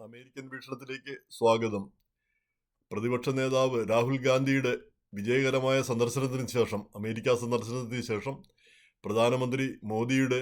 American വീക്ഷണത്തിലേക്ക് സ്വാഗതം. പ്രതിപക്ഷ നേതാവ് രാഹുൽ ഗാന്ധിയുടെ വിജയകരമായ സന്ദർശനത്തിന് ശേഷം അമേരിക്ക സന്ദർശനത്തിന് ശേഷം പ്രധാനമന്ത്രി മോദിയുടെ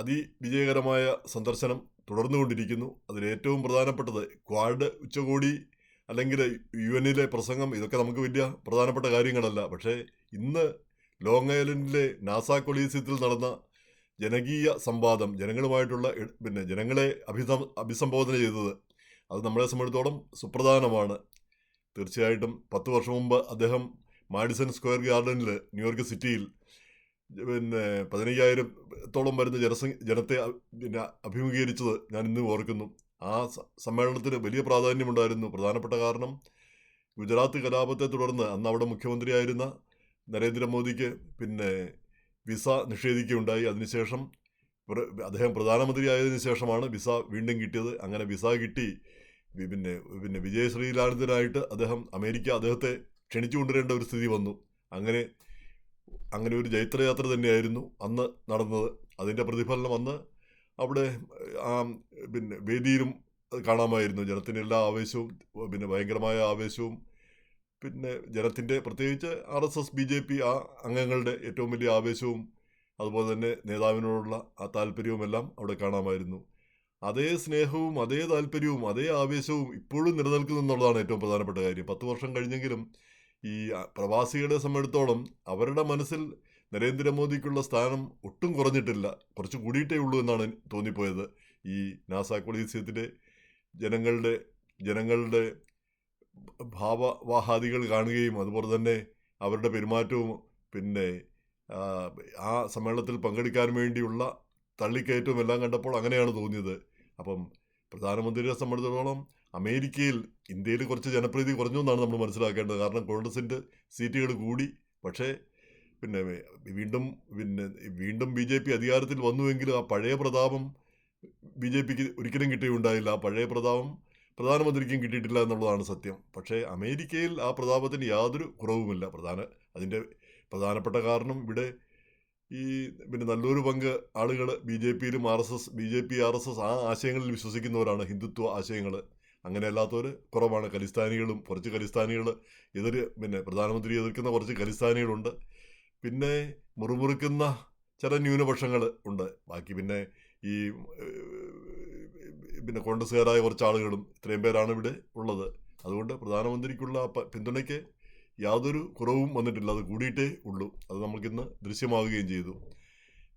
അതിവിജയകരമായ സന്ദർശനം തുടർന്നുകൊണ്ടിരിക്കുന്നു. അതിലേറ്റവും പ്രധാനപ്പെട്ടത് ക്വാഡ് ഉച്ചകോടി അല്ലെങ്കിൽ യു എന്നിലെ പ്രസംഗം ഇതൊക്കെ നമുക്ക് വലിയ പ്രധാനപ്പെട്ട കാര്യങ്ങളല്ല. പക്ഷേ ഇന്ന് ലോങ് ഐലൻഡിലെ നാസ കൊളീസിയത്തിൽ നടന്ന ജനകീയ സംവാദം ജനങ്ങളുമായിട്ടുള്ള പിന്നെ ജനങ്ങളെ അഭിസം അഭിസംബോധന ചെയ്തത് അത് നമ്മളെ സംബന്ധിച്ചിടത്തോളം സുപ്രധാനമാണ്. തീർച്ചയായിട്ടും പത്ത് വർഷം മുമ്പ് അദ്ദേഹം മാഡിസൺ സ്ക്വയർ ഗാർഡനിൽ ന്യൂയോർക്ക് സിറ്റിയിൽ പിന്നെ പതിനയ്യായിരത്തോളം വരുന്ന ജനസ ജനത്തെ പിന്നെ അഭിമുഖീകരിച്ചത് ഞാൻ ഇന്ന് ഓർക്കുന്നു. ആ സമ്മേളനത്തിന് വലിയ പ്രാധാന്യമുണ്ടായിരുന്നു. പ്രധാനപ്പെട്ട കാരണം ഗുജറാത്ത് കലാപത്തെ തുടർന്ന് അന്ന് അവിടെ മുഖ്യമന്ത്രിയായിരുന്ന നരേന്ദ്രമോദിക്ക് പിന്നെ വിസ നിഷേധിക്കുകയുണ്ടായി. അതിനുശേഷം അദ്ദേഹം പ്രധാനമന്ത്രിയായതിനു ശേഷമാണ് വിസ വീണ്ടും കിട്ടിയത്. അങ്ങനെ വിസ കിട്ടി. പിന്നെ പിന്നെ വിജയ ശ്രീലാളിതനായിട്ട് അദ്ദേഹം അമേരിക്ക അദ്ദേഹത്തെ ക്ഷണിച്ചു കൊണ്ടുവരേണ്ട ഒരു സ്ഥിതി വന്നു. അങ്ങനെ അങ്ങനെ ഒരു ജൈത്രയാത്ര തന്നെയായിരുന്നു അന്ന് നടന്നത്. അതിന്റെ പ്രതിഫലനം അന്ന് അവിടെ ആ പിന്നെ വേദിയിലും കാണാമായിരുന്നു. ജനത്തിന്റെ എല്ലാ ആവേശവും പിന്നെ ഭയങ്കരമായ ആവേശവും പിന്നെ ജനത്തിന്റെ പ്രത്യേകിച്ച് R S S B J P ആ അംഗങ്ങളുടെ ഏറ്റവും വലിയ ആവേശവും അതുപോലെ തന്നെ നേതാവിനോടുള്ള ആ താല്പര്യവുമെല്ലാം അവിടെ കാണാമായിരുന്നു. അതേ സ്നേഹവും അതേ താല്പര്യവും അതേ ആവേശവും ഇപ്പോഴും നിലനിൽക്കുന്നു എന്നുള്ളതാണ് ഏറ്റവും പ്രധാനപ്പെട്ട കാര്യം. പത്ത് വർഷം കഴിഞ്ഞെങ്കിലും ഈ പ്രവാസികളെ സംബന്ധിച്ചിടത്തോളം അവരുടെ മനസ്സിൽ നരേന്ദ്രമോദിക്കുള്ള സ്ഥാനം ഒട്ടും കുറഞ്ഞിട്ടില്ല. കുറച്ച് കൂടിയിട്ടേ ഉള്ളൂ എന്നാണ് തോന്നിപ്പോയത്. ഈ നാസ കൊളീസിയത്തിലെ ജനങ്ങളുടെ ജനങ്ങളുടെ ഭാവവാഹാദികൾ കാണുകയും അതുപോലെ തന്നെ അവരുടെ പെരുമാറ്റവും പിന്നെ ആ, സമ്മേളനത്തിൽ പങ്കെടുക്കാൻ വേണ്ടിയുള്ള തള്ളിക്കയറ്റവും എല്ലാം കണ്ടപ്പോൾ അങ്ങനെയാണ് തോന്നിയത്. അപ്പം പ്രധാനമന്ത്രിയെ സംബന്ധിച്ചിടത്തോളം അമേരിക്കയിൽ ഇന്ത്യയിൽ കുറച്ച് ജനപ്രീതി കുറഞ്ഞു എന്നാണ് നമ്മൾ മനസ്സിലാക്കേണ്ടത്. കാരണം കോൺഗ്രസിന്റെ സീറ്റുകൾ കൂടി. പക്ഷേ പിന്നെ വീണ്ടും പിന്നെ വീണ്ടും ബി ജെ പി അധികാരത്തിൽ വന്നുവെങ്കിലും ആ പഴയ പ്രതാപം ബി ജെ പിക്ക് ഒരിക്കലും കിട്ടുകയുണ്ടായില്ല ആ പഴയ പ്രതാപം പ്രധാനമന്ത്രിക്കും കിട്ടിയിട്ടില്ല എന്നുള്ളതാണ് സത്യം. പക്ഷേ അമേരിക്കയിൽ ആ പ്രതാപത്തിന് യാതൊരു കുറവുമില്ല. പ്രധാന അതിന്റെ പ്രധാനപ്പെട്ട കാരണം ഇവിടെ ഈ പിന്നെ നല്ലൊരു പങ്ക് ആളുകൾ ബി ജെ പിയിലും R S S B J P R S S ആ ആശയങ്ങളിൽ വിശ്വസിക്കുന്നവരാണ്. ഹിന്ദുത്വ ആശയങ്ങൾ അങ്ങനെ അല്ലാത്തവർ കുറവാണ്. ഖലിസ്ഥാനികളും കുറച്ച് ഖലിസ്ഥാനികൾ എതിര് പിന്നെ പ്രധാനമന്ത്രി എതിർക്കുന്ന കുറച്ച് ഖലിസ്ഥാനികളുണ്ട്. പിന്നെ മുറുമുറുക്കുന്ന ചില ന്യൂനപക്ഷങ്ങൾ ഉണ്ട്. ബാക്കി പിന്നെ ഈ പിന്നെ കോൺഗ്രസ്സുകാരായ കുറച്ച് ആളുകളും ഇത്രയും പേരാണ് ഇവിടെ ഉള്ളത്. അതുകൊണ്ട് പ്രധാനമന്ത്രിക്കുള്ള പിന്തുണയ്ക്ക് യാതൊരു കുറവും വന്നിട്ടില്ല. അത് കൂടിയിട്ടേ ഉള്ളൂ. അത് നമുക്കിന്ന് ദൃശ്യമാവുകയും ചെയ്തു.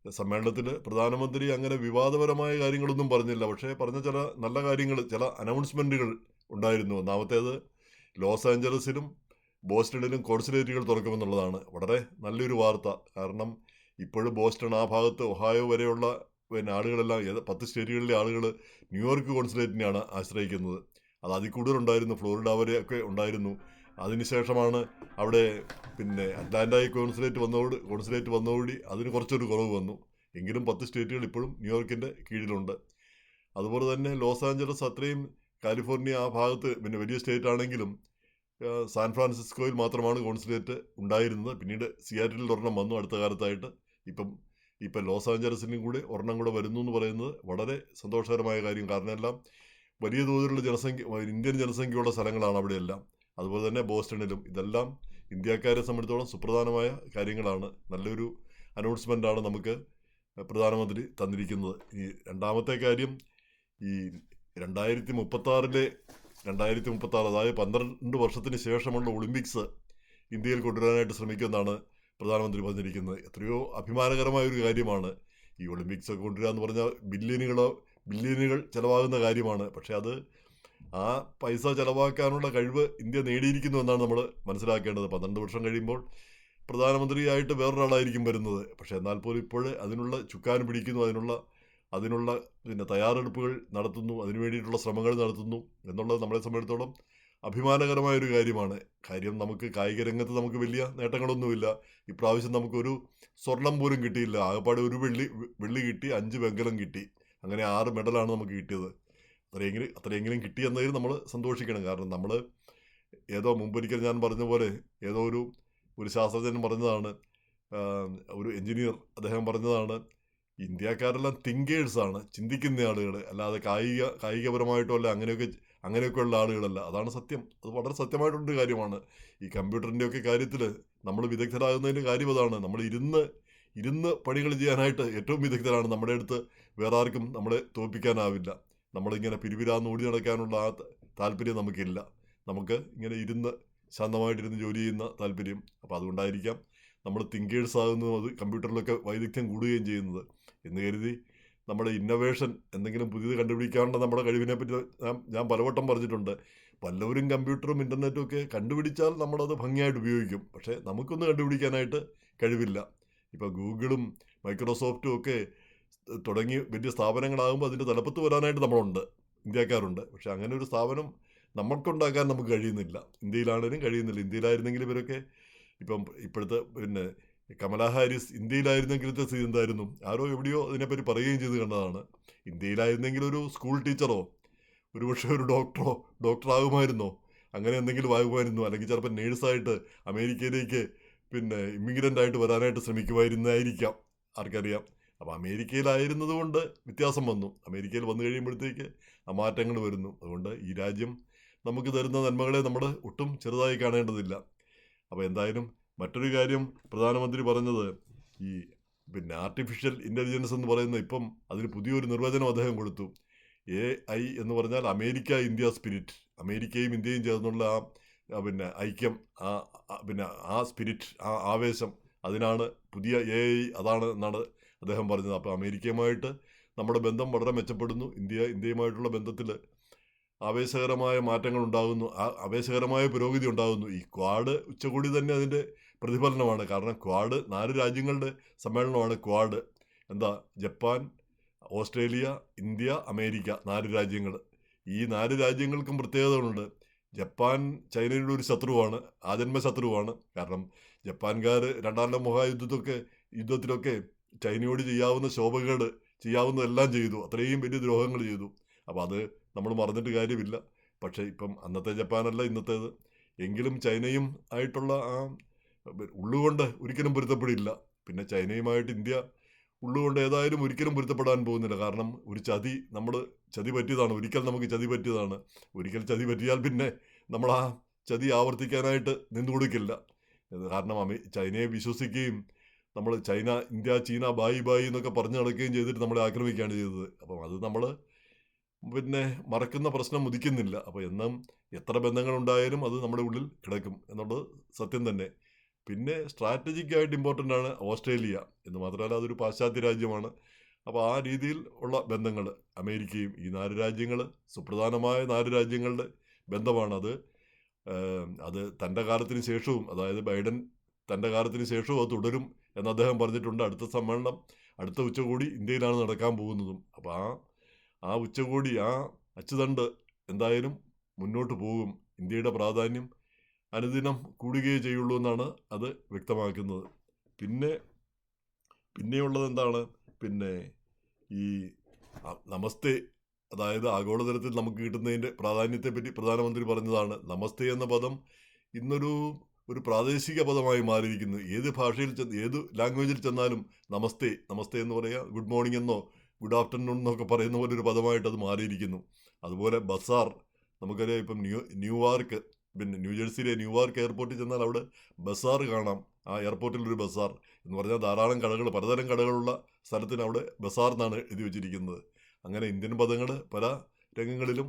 സമ്മേളനത്തിൽ പ്രധാനമന്ത്രി അങ്ങനെ വിവാദപരമായ കാര്യങ്ങളൊന്നും പറഞ്ഞില്ല. പക്ഷേ പറഞ്ഞ ചില നല്ല കാര്യങ്ങൾ ചില അനൗൺസ്മെന്റുകൾ ഉണ്ടായിരുന്നു. ഒന്നാമത്തേത് ലോസ് ആഞ്ചലസിലും ബോസ്റ്റണിലും കോൺസുലേറ്റുകൾ തുറക്കുമെന്നുള്ളതാണ്. വളരെ നല്ലൊരു വാർത്ത. കാരണം ഇപ്പോഴും ബോസ്റ്റൺ ആ ഭാഗത്ത് ഒഹായോ വരെയുള്ള പിന്നെ ആളുകളെല്ലാം പത്ത് സ്റ്റേറ്റുകളിലെ ആളുകൾ ന്യൂയോർക്ക് കോൺസുലേറ്റിനെയാണ് ആശ്രയിക്കുന്നത്. അത് അതിൽ കൂടുതലുണ്ടായിരുന്നു ഫ്ലോറിഡ വരെ ഒക്കെ ഉണ്ടായിരുന്നു. അതിനുശേഷമാണ് അവിടെ പിന്നെ അറ്റ്ലാന്റായി കോൺസുലേറ്റ് വന്നതോട് കോൺസുലേറ്റ് വന്നതോടി അതിന് കുറച്ചൊരു കുറവ് വന്നു. എങ്കിലും പത്ത് സ്റ്റേറ്റുകൾ ഇപ്പോഴും ന്യൂയോർക്കിന്റെ കീഴിലുണ്ട്. അതുപോലെ തന്നെ ലോസ് ആഞ്ചലസ് അത്രയും കാലിഫോർണിയ ആ ഭാഗത്ത് പിന്നെ വലിയ സ്റ്റേറ്റ് ആണെങ്കിലും സാൻ ഫ്രാൻസിസ്കോയിൽ മാത്രമാണ് കോൺസുലേറ്റ് ഉണ്ടായിരുന്നത്. പിന്നീട് സിയാറ്റിൽ ഒരെണ്ണം വന്നു. അടുത്ത കാലത്തായിട്ട് ഇപ്പം ഇപ്പം ലോസ് ആഞ്ചലസിനും കൂടെ ഒരെണ്ണം കൂടെ വരുന്നു എന്ന് പറയുന്നത് വളരെ സന്തോഷകരമായ കാര്യം. കാരണം എല്ലാം വലിയ തോതിലുള്ള ജനസംഖ്യ ഇന്ത്യൻ ജനസംഖ്യയുള്ള സ്ഥലങ്ങളാണ് അവിടെയെല്ലാം. അതുപോലെ തന്നെ ബോസ്റ്റണിലും ഇതെല്ലാം ഇന്ത്യക്കാരെ സംബന്ധിച്ചോളം സുപ്രധാനമായ കാര്യങ്ങളാണ്. നല്ലൊരു അനൗൺസ്മെന്റാണ് നമുക്ക് പ്രധാനമന്ത്രി തന്നിരിക്കുന്നത്. ഈ രണ്ടാമത്തെ കാര്യം ഈ രണ്ടായിരത്തി മുപ്പത്താറിലെ രണ്ടായിരത്തി മുപ്പത്താറ് അതായത് പന്ത്രണ്ട് വർഷത്തിന് ശേഷമുള്ള ഒളിമ്പിക്സ് ഇന്ത്യയിൽ കൊണ്ടുവരാനായിട്ട് ശ്രമിക്കുമെന്നാണ് പ്രധാനമന്ത്രി പറഞ്ഞിരിക്കുന്നത് എത്രയോ അഭിമാനകരമായ ഒരു കാര്യമാണ് ഈ ഒളിമ്പിക്സ് ഒക്കെ കൊണ്ടുവരിക എന്ന് പറഞ്ഞാൽ ബില്യനുകളോ ബില്യനുകൾ ചിലവാകുന്ന കാര്യമാണ്. പക്ഷേ അത് ആ പൈസ ചിലവാക്കാനുള്ള കഴിവ് ഇന്ത്യ നേടിയിരിക്കുന്നു എന്നാണ് നമ്മൾ മനസ്സിലാക്കേണ്ടത്. പന്ത്രണ്ട് വർഷം കഴിയുമ്പോൾ പ്രധാനമന്ത്രിയായിട്ട് വേറൊരാളായിരിക്കും വരുന്നത്. പക്ഷേ എന്നാൽ പോലും ഇപ്പോൾ അതിനുള്ള ചുക്കാൻ പിടിക്കുന്നു അതിനുള്ള അതിനുള്ള പിന്നെ തയ്യാറെടുപ്പുകൾ നടത്തുന്നു അതിനു വേണ്ടിയിട്ടുള്ള ശ്രമങ്ങൾ നടത്തുന്നു എന്നുള്ളത് നമ്മളെ സംബന്ധിച്ചിടത്തോളം അഭിമാനകരമായ ഒരു കാര്യമാണ്. കാര്യം നമുക്ക് കായിക രംഗത്ത് നമുക്ക് വലിയ നേട്ടങ്ങളൊന്നുമില്ല. ഇപ്രാവശ്യം നമുക്കൊരു സ്വർണം പോലും കിട്ടിയില്ല. ആകപ്പാടെ ഒരു വെള്ളി വെള്ളി കിട്ടി അഞ്ച് വെങ്കലം കിട്ടി. അങ്ങനെ ആറ് മെഡലാണ് നമുക്ക് കിട്ടിയത്. അത്രയെങ്കിലും അത്രയെങ്കിലും കിട്ടിയെന്നതിൽ നമ്മൾ സന്തോഷിക്കണം. കാരണം നമ്മൾ ഏതോ മുമ്പൊരിക്കൽ ഞാൻ പറഞ്ഞ പോലെ ഏതോ ഒരു ഒരു ശാസ്ത്രജ്ഞൻ പറഞ്ഞതാണ് ഒരു എഞ്ചിനീയർ അദ്ദേഹം പറഞ്ഞതാണ് ഇന്ത്യക്കാരെല്ലാം തിങ്കേഴ്സാണ്. ചിന്തിക്കുന്ന ആളുകൾ അല്ലാതെ കായിക കായികപരമായിട്ടോ അല്ല അങ്ങനെയൊക്കെ അങ്ങനെയൊക്കെയുള്ള ആളുകളല്ല. അതാണ് സത്യം. അത് വളരെ സത്യമായിട്ടുള്ളൊരു കാര്യമാണ്. ഈ കമ്പ്യൂട്ടറിന്റെയൊക്കെ കാര്യത്തിൽ നമ്മൾ വിദഗ്ധരാകുന്നതിന്റെ കാര്യം അതാണ്. നമ്മൾ ഇരുന്ന് ഇരുന്ന് പണികൾ ചെയ്യാനായിട്ട് ഏറ്റവും വിദഗ്ധരാണ്. നമ്മുടെ അടുത്ത് വേറെ ആർക്കും നമ്മളെ തോൽപ്പിക്കാനാവില്ല. നമ്മളിങ്ങനെ പിരിവിരാന്ന് ഓടി നടക്കാനുള്ള ആ താല്പര്യം നമുക്കില്ല. നമുക്ക് ഇങ്ങനെ ഇരുന്ന് ശാന്തമായിട്ടിരുന്ന് ജോലി ചെയ്യുന്ന താല്പര്യം അപ്പോൾ അതുകൊണ്ടായിരിക്കാം നമ്മൾ തിങ്കേഴ്സ് ആകുന്നതും അത് കമ്പ്യൂട്ടറിലൊക്കെ വൈദഗ്ധ്യം കൂടുകയും ചെയ്യുന്നത്. എന്ന് കരുതി നമ്മുടെ ഇന്നൊവേഷൻ എന്തെങ്കിലും പുതിയത് കണ്ടുപിടിക്കാനുള്ള നമ്മുടെ കഴിവിനെ പറ്റി ഞാൻ പലവട്ടം പറഞ്ഞിട്ടുണ്ട്. പലവരും കമ്പ്യൂട്ടറും ഇന്റർനെറ്റും ഒക്കെ കണ്ടുപിടിച്ചാൽ നമ്മളത് ഭംഗിയായിട്ട് ഉപയോഗിക്കും. പക്ഷേ നമുക്കൊന്ന് കണ്ടുപിടിക്കാനായിട്ട് കഴിവില്ല. ഇപ്പോൾ ഗൂഗിളും മൈക്രോസോഫ്റ്റും ഒക്കെ തുടങ്ങി വലിയ സ്ഥാപനങ്ങളാകുമ്പോൾ അതിന്റെ തലപ്പത്ത് വരാനായിട്ട് നമ്മളുണ്ട്. ഇന്ത്യക്കാരുണ്ട്. പക്ഷേ അങ്ങനെ ഒരു സ്ഥാപനം നമ്മൾക്കുണ്ടാക്കാൻ നമുക്ക് കഴിയുന്നില്ല. ഇന്ത്യയിലാണെങ്കിലും കഴിയുന്നില്ല. ഇന്ത്യയിലായിരുന്നെങ്കിൽ ഇവരൊക്കെ ഇപ്പം ഇപ്പോഴത്തെ പിന്നെ കമലാ ഹാരിസ് ഇന്ത്യയിലായിരുന്നെങ്കിലത്തെ സ്ഥിതി എന്തായിരുന്നു? ആരോ എവിടെയോ അതിനെപ്പറ്റി പറയുകയും ചെയ്ത് കണ്ടതാണ്. ഇന്ത്യയിലായിരുന്നെങ്കിൽ ഒരു സ്കൂൾ ടീച്ചറോ ഒരുപക്ഷെ ഒരു ഡോക്ടറോ ഡോക്ടറാകുമായിരുന്നോ അങ്ങനെ എന്തെങ്കിലും ആകുമായിരുന്നു. അല്ലെങ്കിൽ ചിലപ്പോൾ നേഴ്സായിട്ട് അമേരിക്കയിലേക്ക് പിന്നെ ഇമ്മിഗ്രന്റ് ആയിട്ട് വരാനായിട്ട് ശ്രമിക്കുമായിരുന്നായിരിക്കാം. ആർക്കറിയാം. അപ്പോൾ അമേരിക്കയിലായിരുന്നത് കൊണ്ട് വ്യത്യാസം വന്നു. അമേരിക്കയിൽ വന്നു കഴിയുമ്പോഴത്തേക്ക് ആ മാറ്റങ്ങൾ വരുന്നു. അതുകൊണ്ട് ഈ രാജ്യം നമുക്ക് തരുന്ന നന്മകളെ നമ്മൾ ഒട്ടും ചെറുതായി കാണേണ്ടതില്ല. അപ്പോൾ എന്തായാലും മറ്റൊരു കാര്യം പ്രധാനമന്ത്രി പറഞ്ഞത് ഈ പിന്നെ ആർട്ടിഫിഷ്യൽ ഇന്റലിജൻസ് എന്ന് പറയുന്ന ഇപ്പം അതിന് പുതിയൊരു നിർവചനം അദ്ദേഹം കൊടുത്തു. എ ഐ എന്ന് പറഞ്ഞാൽ അമേരിക്ക ഇന്ത്യ സ്പിരിറ്റ് അമേരിക്കയും ഇന്ത്യയും ചേർന്നുള്ള ആ പിന്നെ ഐക്യം ആ- പിന്നെ ആ സ്പിരിറ്റ് ആ ആവേശം അതിനാണ് പുതിയ എ ഐ അതാണ് എന്നാണ് അദ്ദേഹം പറഞ്ഞത്. അപ്പോൾ അമേരിക്കയുമായിട്ട് നമ്മുടെ ബന്ധം വളരെ മെച്ചപ്പെടുന്നു. ഇന്ത്യ ഇന്ത്യയുമായിട്ടുള്ള ബന്ധത്തിൽ ആവേശകരമായ മാറ്റങ്ങൾ ഉണ്ടാകുന്നു. ആ ആവേശകരമായ പുരോഗതി ഉണ്ടാകുന്നു. ഈ ക്വാഡ് ഉച്ചകോടി തന്നെ അതിന്റെ പ്രതിഫലനമാണ്. കാരണം ക്വാഡ് നാല് രാജ്യങ്ങളുടെ സമ്മേളനമാണ് ക്വാഡ്. എന്താ? ജപ്പാൻ ഓസ്ട്രേലിയ ഇന്ത്യ അമേരിക്ക നാല് രാജ്യങ്ങൾ. ഈ നാല് രാജ്യങ്ങൾക്കും പ്രത്യേകതകളുണ്ട്. ജപ്പാൻ ചൈനയുടെ ഒരു ശത്രുവാണ് ആജന്മ ശത്രുവാണ്. കാരണം ജപ്പാൻകാർ രണ്ടാം ലോക മഹായുദ്ധത്തൊക്കെ യുദ്ധത്തിലൊക്കെ ചൈനയോട് ചെയ്യാവുന്ന ശോഭകേട് ചെയ്യാവുന്നതെല്ലാം ചെയ്തു. അത്രയും വലിയ ദ്രോഹങ്ങൾ ചെയ്തു. അപ്പോൾ അത് നമ്മൾ മറന്നിട്ട് കാര്യമില്ല. പക്ഷേ ഇപ്പം അന്നത്തെ ജപ്പാനല്ല ഇന്നത്തേത്. എങ്കിലും ചൈനയും ആയിട്ടുള്ള ആ ഉള്ളുകൊണ്ട് ഒരിക്കലും പൊരുത്തപ്പെടില്ല. പിന്നെ ചൈനയുമായിട്ട് ഇന്ത്യ ഉള്ളുകൊണ്ട് ഏതായാലും ഒരിക്കലും പൊരുത്തപ്പെടാൻ പോകുന്നില്ല. കാരണം ഒരു ചതി നമ്മൾ ചതി പറ്റിയതാണ്. ഒരിക്കൽ നമുക്ക് ചതി പറ്റിയതാണ്. ഒരിക്കൽ ചതി പറ്റിയാൽ പിന്നെ നമ്മൾ ആ ചതി ആവർത്തിക്കാനായിട്ട് നിന്നു കൊടുക്കില്ല. കാരണം അമേ ചൈനയെ വിശ്വസിക്കുകയും നമ്മൾ ചൈന ഇന്ത്യ ചീന ബായി ബായി എന്നൊക്കെ പറഞ്ഞു നടക്കുകയും ചെയ്തിട്ട് നമ്മളെ ആക്രമിക്കുകയാണ് ചെയ്തത്. അപ്പം അത് നമ്മൾ പിന്നെ മറക്കുന്ന പ്രശ്നം ഉദിക്കുന്നില്ല. അപ്പോൾ എന്നും എത്ര ബന്ധങ്ങളുണ്ടായാലും അത് നമ്മുടെ ഉള്ളിൽ കിടക്കും. എന്നുള്ളത് സത്യം തന്നെ. പിന്നെ സ്ട്രാറ്റജിക് ആയിട്ട് ഇമ്പോർട്ടന്റ് ആണ് ഓസ്ട്രേലിയ. എന്ന് മാത്രമല്ല അതൊരു പാശ്ചാത്യ രാജ്യമാണ്. അപ്പോൾ ആ രീതിയിൽ ഉള്ള ബന്ധങ്ങൾ അമേരിക്കയും ഈ നാല് രാജ്യങ്ങൾ സുപ്രധാനമായ നാല് രാജ്യങ്ങളുടെ ബന്ധമാണത്. അത് തന്റെ കാലത്തിന് ശേഷവും അതായത് ബൈഡൻ തന്റെ കാലത്തിന് ശേഷവും അത് തുടരും എന്ന് അദ്ദേഹം പറഞ്ഞിട്ടുണ്ട്. അടുത്ത സമ്മേളനം അടുത്ത ഉച്ചകോടി ഇന്ത്യയിലാണ് നടക്കാൻ പോകുന്നതും. അപ്പോൾ ആ ആ ഉച്ചകോടി ആ അച്ചുതണ്ട് എന്തായാലും മുന്നോട്ട് പോകും. ഇന്ത്യയുടെ പ്രാധാന്യം അനുദിനം കൂടുകയേ ചെയ്യുള്ളൂ എന്നാണ് അത് വ്യക്തമാക്കുന്നത്. പിന്നെ പിന്നെയുള്ളത് എന്താണ്? പിന്നെ ഈ നമസ്തേ അതായത് ആഗോളതലത്തിൽ നമുക്ക് കിട്ടുന്നതിന്റെ പ്രാധാന്യത്തെപ്പറ്റി പ്രധാനമന്ത്രി പറഞ്ഞതാണ്. നമസ്തേ എന്ന പദം ഇന്നൊരു ഒരു പ്രാദേശിക പദമായി മാറിയിരിക്കുന്നു. ഏത് ഭാഷയിൽ ചെന്ന് ഏത് ലാംഗ്വേജിൽ ചെന്നാലും നമസ്തേ നമസ്തേ എന്ന് പറയുക ഗുഡ് മോർണിംഗ് എന്നോ ഗുഡ് ആഫ്റ്റർനൂൺ എന്നൊക്കെ പറയുന്ന പോലെ ഒരു പദമായിട്ട് അത് മാറിയിരിക്കുന്നു. അതുപോലെ ബസാർ നമുക്കറിയാം ഇപ്പം ന്യൂ ന്യൂവാർക്ക് പിന്നെ ന്യൂജേഴ്സിയിലെ ന്യൂയോർക്ക് എയർപോർട്ടിൽ ചെന്നാൽ അവിടെ ബസാർ കാണാം. ആ എയർപോർട്ടിൽ ഒരു ബസാർ എന്ന് പറഞ്ഞാൽ ധാരാളം കടകൾ പലതരം കടകളുള്ള സ്ഥലത്തിന് അവിടെ ബസാർ എന്നാണ് എഴുതി വച്ചിരിക്കുന്നത്. അങ്ങനെ ഇന്ത്യൻ പദങ്ങൾ പല രംഗങ്ങളിലും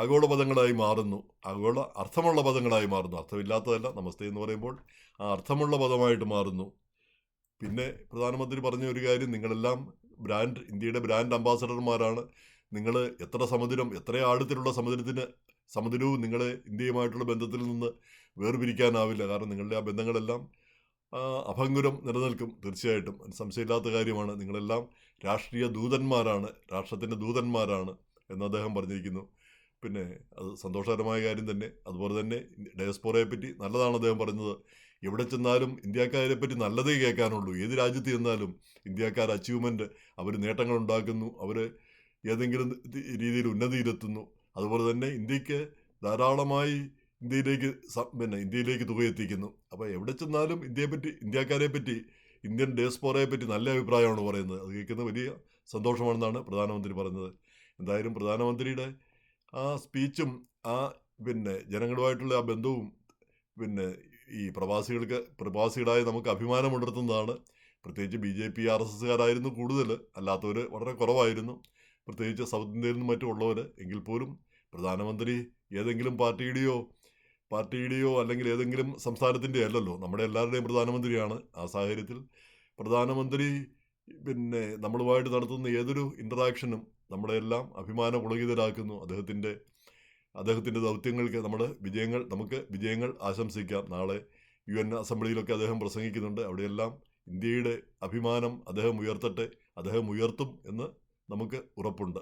ആഗോള പദങ്ങളായി മാറുന്നു. ആഗോള അർത്ഥമുള്ള പദങ്ങളായി മാറുന്നു. അർത്ഥമില്ലാത്തതല്ല നമസ്തേ എന്ന് പറയുമ്പോൾ ആ അർത്ഥമുള്ള പദമായിട്ട് മാറുന്നു. പിന്നെ പ്രധാനമന്ത്രി പറഞ്ഞ ഒരു കാര്യം നിങ്ങളെല്ലാം ബ്രാൻഡ് ഇന്ത്യയുടെ ബ്രാൻഡ് അംബാസഡർമാരാണ്. നിങ്ങൾ എത്ര സമുദ്രം എത്ര ആഴത്തിലുള്ള സമുദ്രത്തിന് സമുദ്രവും നിങ്ങളെ ഇന്ത്യയുമായിട്ടുള്ള ബന്ധത്തിൽ നിന്ന് വേർപിരിക്കാനാവില്ല. കാരണം നിങ്ങളുടെ ആ ബന്ധങ്ങളെല്ലാം അഭംഗുരം നിലനിൽക്കും തീർച്ചയായിട്ടും. സംശയമില്ലാത്ത കാര്യമാണ്. നിങ്ങളെല്ലാം രാഷ്ട്രീയ ദൂതന്മാരാണ് രാഷ്ട്രത്തിന്റെ ദൂതന്മാരാണ് എന്ന് അദ്ദേഹം പറഞ്ഞിരിക്കുന്നു. പിന്നെ അത് സന്തോഷകരമായ കാര്യം തന്നെ. അതുപോലെ തന്നെ ഡയസ്പോറയെ പറ്റി നല്ലതാണ് അദ്ദേഹം പറഞ്ഞത്. എവിടെ ചെന്നാലും ഇന്ത്യക്കാരെ പറ്റി നല്ലതേ കേൾക്കാനുള്ളൂ. ഏത് രാജ്യത്ത് ചെന്നാലും ഇന്ത്യക്കാർ അച്ചീവ്മെന്റ് അവർ നേട്ടങ്ങൾ ഉണ്ടാക്കുന്നു അവർ ഏതെങ്കിലും രീതിയിൽ ഉന്നതിയിലെത്തുന്നു അതുപോലെ തന്നെ ഇന്ത്യയ്ക്ക് ധാരാളമായി ഇന്ത്യയിലേക്ക് പിന്നെ ഇന്ത്യയിലേക്ക് തുക എത്തിക്കുന്നു. അപ്പോൾ എവിടെ ചെന്നാലും ഇന്ത്യയെ പറ്റി ഇന്ത്യക്കാരെ പറ്റി ഇന്ത്യൻ ഡേസ്പോറയെ പറ്റി നല്ല അഭിപ്രായമാണ് പറയുന്നത്. അത് കേൾക്കുന്ന വലിയ സന്തോഷമാണെന്നാണ് പ്രധാനമന്ത്രി പറഞ്ഞത് എന്തായാലും പ്രധാനമന്ത്രിയുടെ ആ സ്പീച്ചും ആ പിന്നെ ജനങ്ങളുമായിട്ടുള്ള ആ ബന്ധവും പിന്നെ ഈ പ്രവാസികൾക്ക് പ്രവാസികളായി നമുക്ക് അഭിമാനമുണർത്തുന്നതാണ് പ്രത്യേകിച്ച് B J P R S എസ്സുകാരായിരുന്നു കൂടുതൽ. അല്ലാത്തവർ വളരെ കുറവായിരുന്നു. പ്രത്യേകിച്ച് സൗത്ത് ഇന്ത്യയിൽ നിന്നും മറ്റും ഉള്ളവർ എങ്കിൽ പോലും പ്രധാനമന്ത്രി ഏതെങ്കിലും പാർട്ടിയുടെയോ പാർട്ടിയുടെയോ അല്ലെങ്കിൽ ഏതെങ്കിലും സംസ്ഥാനത്തിന്റെ അല്ലല്ലോ നമ്മുടെ എല്ലാവരുടെയും പ്രധാനമന്ത്രിയാണ്. ആ സാഹചര്യത്തിൽ പ്രധാനമന്ത്രി പിന്നെ നമ്മളുമായിട്ട് നടത്തുന്ന ഏതൊരു ഇന്ററാക്ഷനും നമ്മളെല്ലാം അഭിമാന പുളകിതരാക്കുന്നു. അദ്ദേഹത്തിന്റെ അദ്ദേഹത്തിന്റെ ദൗത്യങ്ങൾക്ക് നമ്മൾ വിജയങ്ങൾ നമുക്ക് വിജയങ്ങൾ ആശംസിക്കാം. നാളെ യു എൻ അസംബ്ലിയിലൊക്കെ അദ്ദേഹം പ്രസംഗിക്കുന്നുണ്ട്. അവിടെയെല്ലാം ഇന്ത്യയുടെ അഭിമാനം അദ്ദേഹം ഉയർത്തട്ടെ അദ്ദേഹം ഉയർത്തും എന്ന് നമുക്ക് ഉറപ്പുണ്ട്.